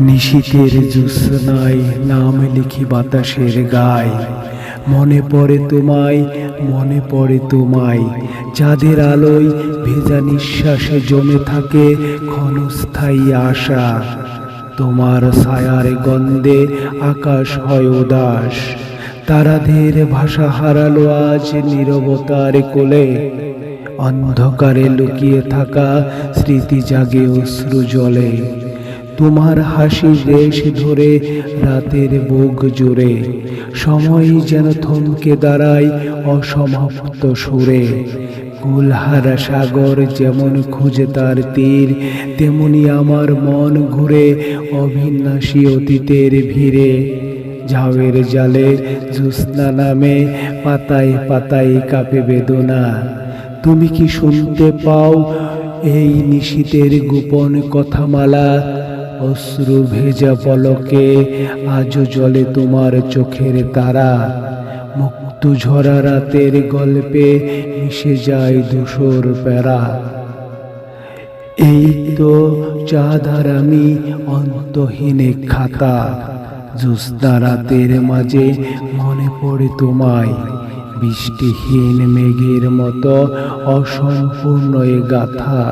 নিশীতের জ্যোৎস্নায় নাম লিখি বাতাসের গায় মনে পড়ে তোমায়, মনে পড়ে তোমায়। যাদের আলোয় ভেজা নিঃশ্বাসে জমে থাকে ক্ষণস্থায়ী আশা। তোমার ছায়ার গন্ধে আকাশ হয় উদাস। তারাদের ভাষা হারালো আজ নীরবতার কোলে। অন্ধকারে লুকিয়ে থাকা স্মৃতি জাগে অশ্রু জলে। তোমার হাসি রেশ ধরে, রাতের বুক জুড়ে। সময় যেন থমকে দাঁড়ায়, অসমাপ্ত সুরে। কুলহারা সাগর যেমন খুঁজে তার তীর, তেমনি আমার মন ঘুরে অভিনাশী অতীতের ভিড়ে। ঝাউয়ের জালে জ্যোৎস্না নামে পাতায় পাতায় কাঁপে বেদনা। তুমি কি শুনতে পাও এই নিশীতের গোপন কথামালা? অশ্রু ভেজা পলকে আজও জলে তোমার চোখের তারা। মুক্ত ঝরা রাতের গল্পে মিশে যায় ধূসর প্যারা। এই তো চাঁদার আমি অন্তহীন খাতা। জোস্তা রাতের মাঝে মনে পড়ে তোমায়। বৃষ্টিহীন মেঘের মতো অসম্পূর্ণ এ গাথা।